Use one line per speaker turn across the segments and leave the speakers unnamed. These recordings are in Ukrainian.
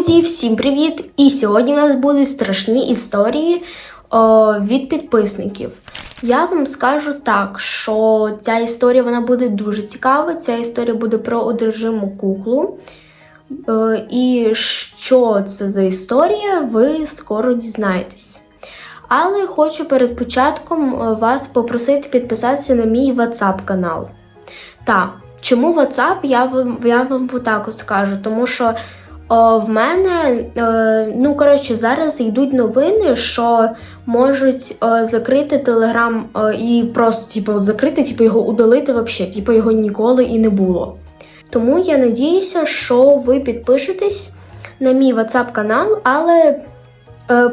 Друзі, всім привіт! І сьогодні у нас будуть страшні історії о, від підписників. Я вам скажу так, що ця історія вона буде дуже цікава. Ця історія буде про одержиму куклу. Е, і що це за історія, ви скоро дізнаєтесь. Але хочу перед початком е, вас попросити підписатися на мій WhatsApp канал. Так, чому WhatsApp, я вам, я вам отак от скажу, тому що о, в мене, е, ну коротше, зараз йдуть новини, що можуть е, закрити Телеграм е, і просто типу, от закрити, типу, його удалити взагалі, типу його ніколи і не було. Тому я надіюся, що ви підпишетесь на мій WhatsApp канал, але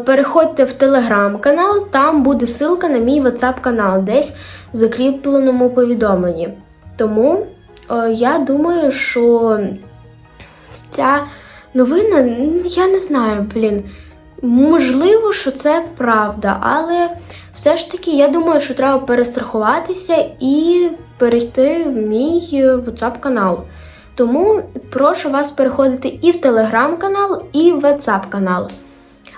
переходьте в Telegram канал, там буде ссылка на мій WhatsApp канал, десь в закріпленому повідомленні. Тому я думаю, що ця новина, я не знаю, блін. Можливо, що це правда, але все ж таки я думаю, що треба перестрахуватися і перейти в мій е, WhatsApp канал. Тому прошу вас переходити і в Telegram канал, і в WhatsApp канал.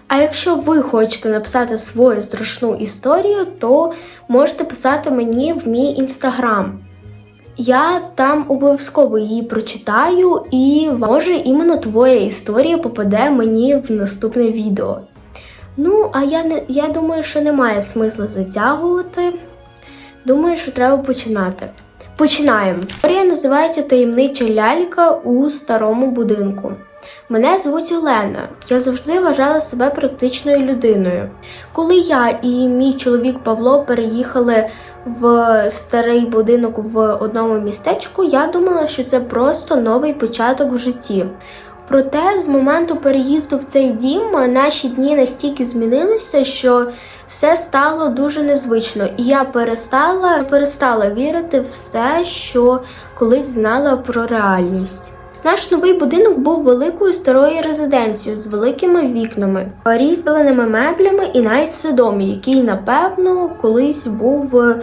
А якщо ви хочете написати свою страшну історію, то можете писати мені в мій інстаграм. Я там обов'язково її прочитаю, і може іменно твоя історія попаде мені в наступне відео. Ну, а я не я думаю, що немає смисла затягувати. Думаю, що треба починати. Починаємо. Історія називається Таємнича лялька у старому будинку. Мене звуть Олена. Я завжди вважала себе практичною людиною. Коли я і мій чоловік Павло переїхали в старий будинок в одному містечку, я думала, що це просто новий початок в житті. Проте з моменту переїзду в цей дім наші дні настільки змінилися, що все стало дуже незвично, і я перестала, перестала вірити в все, що колись знала про реальність. Наш новий будинок був великою старою резиденцією з великими вікнами, різьбленими меблями і навіть садом, який, напевно, колись був е,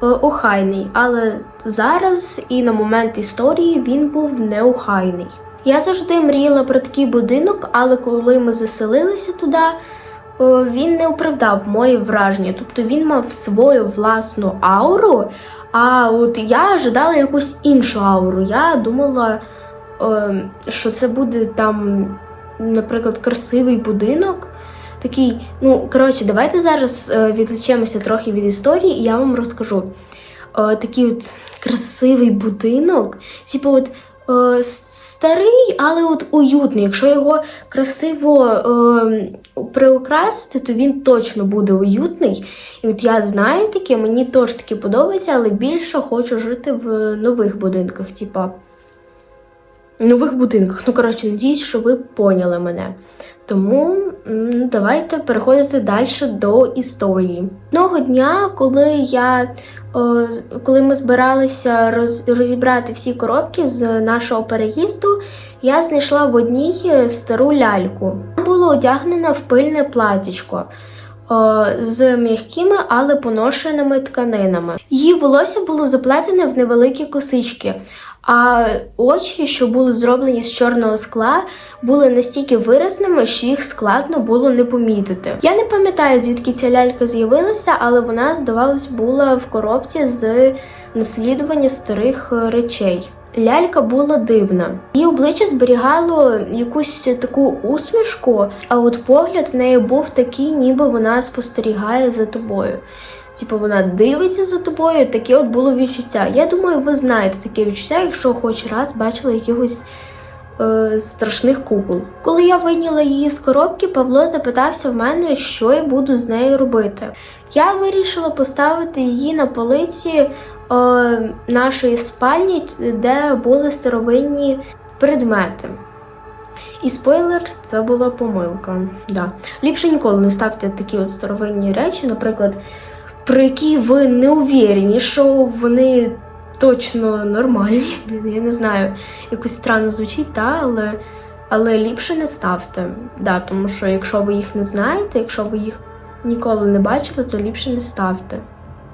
охайний, але зараз і на момент історії він був неохайний. Я завжди мріяла про такий будинок, але коли ми заселилися туди, е, він не оправдав мої враження. Тобто він мав свою власну ауру. А от я ожидала якусь іншу ауру. Я думала, що це буде там, наприклад, красивий будинок. Такий, ну коротше, давайте зараз е, відлучимося трохи від історії, і я вам розкажу. Е, Такий от красивий будинок, типу, от е, старий, але от уютний. Якщо його красиво е, приукрасити, то він точно буде уютний. І от я знаю таке, мені теж таке подобається, але більше хочу жити в нових будинках, типа нових будинках. Ну, коротше, надіюсь, що ви поняли мене. Тому давайте переходити далі до історії. Одного дня, коли я коли ми збиралися роз, розібрати всі коробки з нашого переїзду, я знайшла в одній стару ляльку. Вона була одягнена в пильне платічко. З м'якими, але поношеними тканинами. Її волосся було заплетене в невеликі косички, а очі, що були зроблені з чорного скла, були настільки виразними, що їх складно було не помітити. Я не пам'ятаю, звідки ця лялька з'явилася, але вона, здавалось, була в коробці з наслідування старих е, речей. Лялька була дивна. Її обличчя зберігало якусь таку усмішку, а от погляд в неї був такий, ніби вона спостерігає за тобою. Типу вона дивиться за тобою, таке от було відчуття. Я думаю, ви знаєте таке відчуття, якщо хоч раз бачили якихось е, страшних кукол. Коли я вийняла її з коробки, Павло запитався в мене, що я буду з нею робити. Я вирішила поставити її на полиці нашої спальні, де були старовинні предмети. І спойлер, це була помилка. Да. Ліпше ніколи не ставте такі от старовинні речі, наприклад, про які ви не уверені, що вони точно нормальні. Блін, я не знаю, якось странно звучить, та, але, але ліпше не ставте. Да, тому що якщо ви їх не знаєте, якщо ви їх ніколи не бачили, то ліпше не ставте.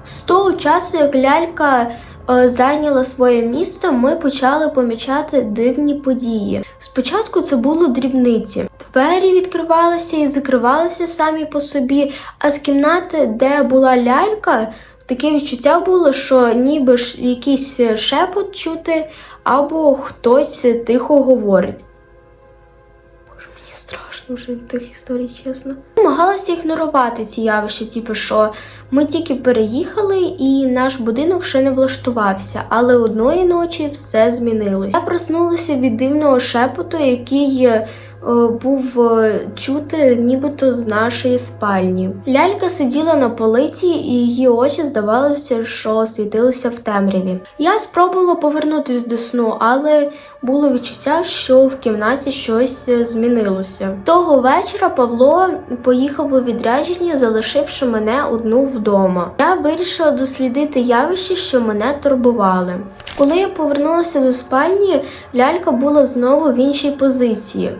З того часу, як лялька е, зайняла своє місце, ми почали помічати дивні події. Спочатку це було дрібниці. Двері відкривалися і закривалися самі по собі, а з кімнати, де була лялька, таке відчуття було, що ніби якийсь шепот чути, або хтось тихо говорить. Страшно вже від тих історій, чесно. Намагалася ігнорувати ці явища, типу, що ми тільки переїхали і наш будинок ще не влаштувався, але одної ночі все змінилось. Я проснулася від дивного шепоту, який е, був е, чути нібито з нашої спальні. Лялька сиділа на полиці, і її очі здавалося, що світилися в темряві. Я спробувала повернутися до сну, але було відчуття, що в кімнаті щось е, змінилося. Того вечора Павло поїхав у відрядження, залишивши мене одну вдома. Я вирішила дослідити явища, що мене турбували. Коли я повернулася до спальні, лялька була знову в іншій позиції.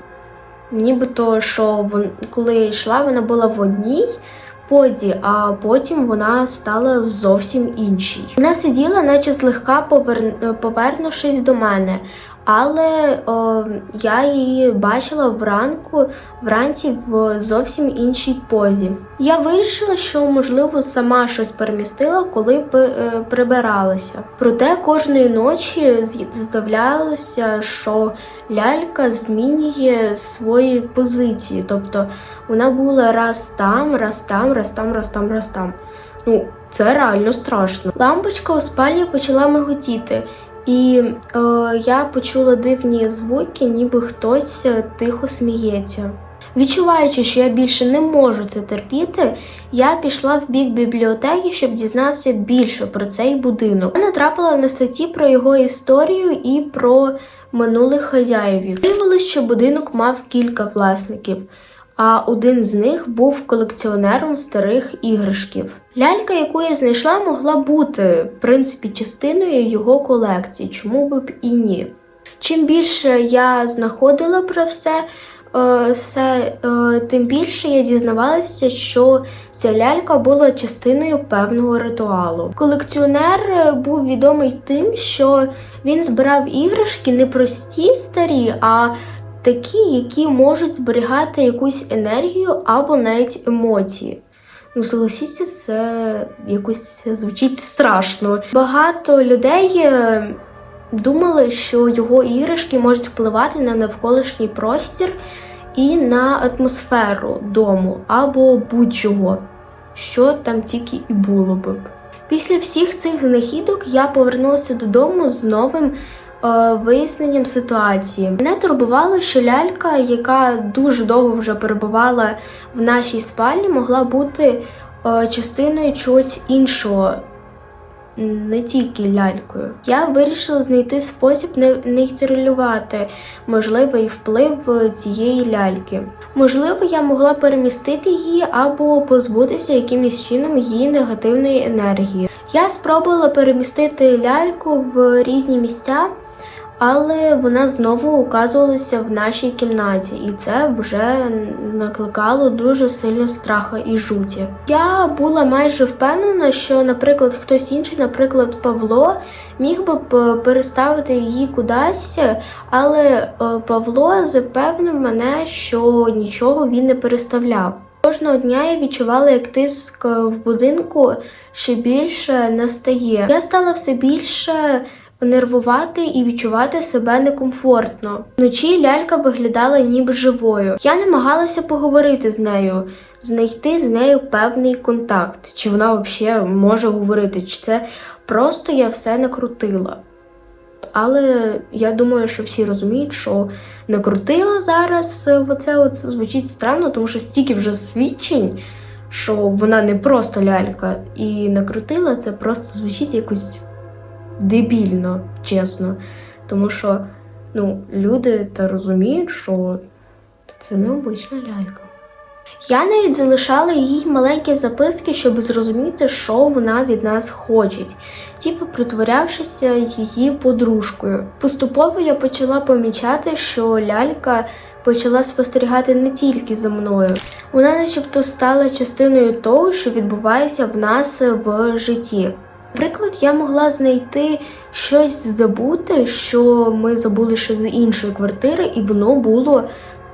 Нібито, що вон, коли йшла, вона була в одній позі, а потім вона стала зовсім іншій. Вона сиділа, наче злегка повер... повернувшись до мене, але о, я її бачила вранку, вранці в зовсім іншій позі. Я вирішила, що можливо сама щось перемістила, коли п- е, прибиралася. Проте кожної ночі з- здавалося, що лялька змінює свої позиції. Тобто вона була раз там, раз там, раз там, раз там, раз там. Ну, це реально страшно. Лампочка у спальні почала миготіти, і е, я почула дивні звуки, ніби хтось е, тихо сміється. Відчуваючи, що я більше не можу це терпіти, я пішла в бік бібліотеки, щоб дізнатися більше про цей будинок. Я натрапила на статті про його історію і про минулих хазяївів. Виявилось, що будинок мав кілька власників, а один з них був колекціонером старих іграшків. Лялька, яку я знайшла, могла бути, в принципі, частиною його колекції, чому б і ні. Чим більше я знаходила про все, е, все е, тим більше я дізнавалася, що ця лялька була частиною певного ритуалу. Колекціонер е, був відомий тим, що він збирав іграшки не прості старі, а такі, які можуть зберігати якусь енергію або навіть емоції. Ну, согласіться, це якось звучить страшно. Багато людей е, думали, що його іграшки можуть впливати на навколишній простір і на атмосферу дому або будь-чого, що там тільки і було б. Після всіх цих знахідок я повернулася додому з новим виясненням ситуації. Мене турбувало, що лялька, яка дуже довго вже перебувала в нашій спальні, могла бути е, частиною чогось іншого, не тільки лялькою. Я вирішила знайти спосіб не нейтралювати можливий вплив цієї ляльки. Можливо, я могла перемістити її або позбутися якимось чином її негативної енергії. Я спробувала перемістити ляльку в різні місця, але вона знову указувалася в нашій кімнаті, і це вже накликало дуже сильно страха і жуті. Я була майже впевнена, що, наприклад, хтось інший, наприклад, Павло, міг би переставити її кудись, але е, Павло запевнив мене, що нічого він не переставляв. Кожного дня я відчувала, як тиск в будинку ще більше настає. Я стала все більше нервувати і відчувати себе некомфортно. Вночі лялька виглядала ніби живою. Я намагалася поговорити з нею, знайти з нею певний контакт, чи вона взагалі може говорити, чи це просто я все накрутила. Але я думаю, що всі розуміють, що накрутила зараз е, оце от звучить странно, тому що стільки вже свідчень, що вона не просто лялька, і накрутила це просто звучить якось дебільно, чесно. Тому що ну, люди та розуміють, що це не обична лялька. Я навіть залишала їй маленькі записки, щоб зрозуміти, що вона від нас хоче, типу притворявшися її подружкою. Поступово я почала помічати, що лялька почала спостерігати не тільки за мною. Вона начебто стала частиною того, що відбувається в нас в житті. Наприклад, я могла знайти щось забути, що ми забули ще з іншої квартири, і воно було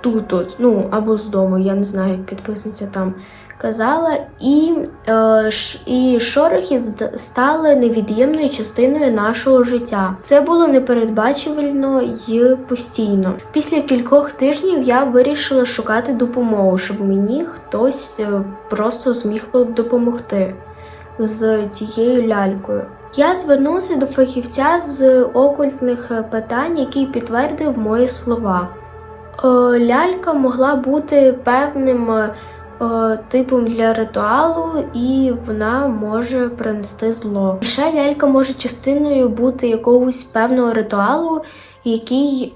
тут, от, ну або з дому, я не знаю, як підписниця там казала. І, е, і шорохи стали невід'ємною частиною нашого життя. Це було непередбачувально і постійно. Після кількох тижнів я вирішила шукати допомогу, щоб мені хтось е, просто зміг допомогти з цією лялькою. Я звернувся до фахівця з окультних е, питань, який підтвердив мої слова. Е, Лялька могла бути певним е, типом для ритуалу, і вона може принести зло. І ще лялька може частиною бути якогось певного ритуалу, який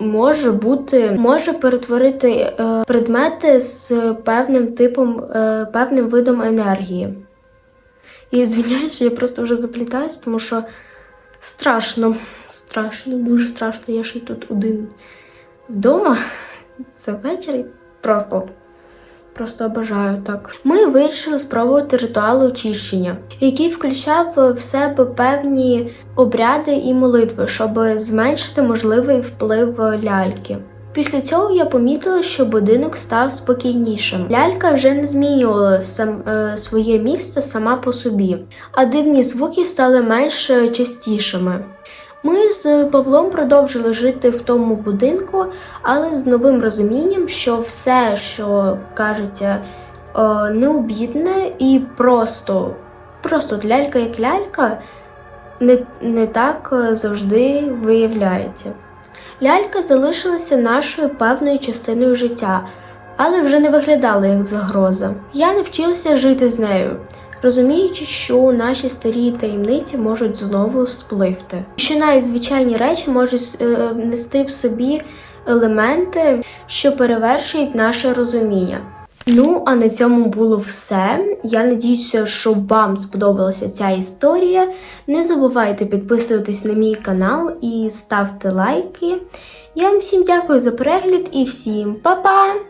може бути, може перетворити предмети з певним типом, певним видом енергії. І звиняюся, я просто вже заплітаюсь, тому що страшно, страшно, дуже страшно. Я ще й тут один вдома. Це ввечері. Просто. Просто обожаю так. Ми вирішили спробувати ритуал очищення, який включав в себе певні обряди і молитви, щоб зменшити можливий вплив ляльки. Після цього я помітила, що будинок став спокійнішим. Лялька вже не змінювала сам, е, своє місце сама по собі, а дивні звуки стали менш е, частішими. Ми з Павлом продовжили жити в тому будинку, але з новим розумінням, що все, що кажеться, е, необідне і просто, просто лялька як лялька, не, не так е, завжди виявляється. Лялька залишилася нашою певною частиною життя, але вже не виглядала як загроза. Я навчилася жити з нею, розуміючи, що наші старі таємниці можуть знову спливти. Що навіть звичайні речі можуть е, нести в собі елементи, що перевершують наше розуміння. Ну, а на цьому було все. Я надіюся, що вам сподобалася ця історія. Не забувайте підписуватись на мій канал і ставте лайки. Я вам всім дякую за перегляд і всім па-па!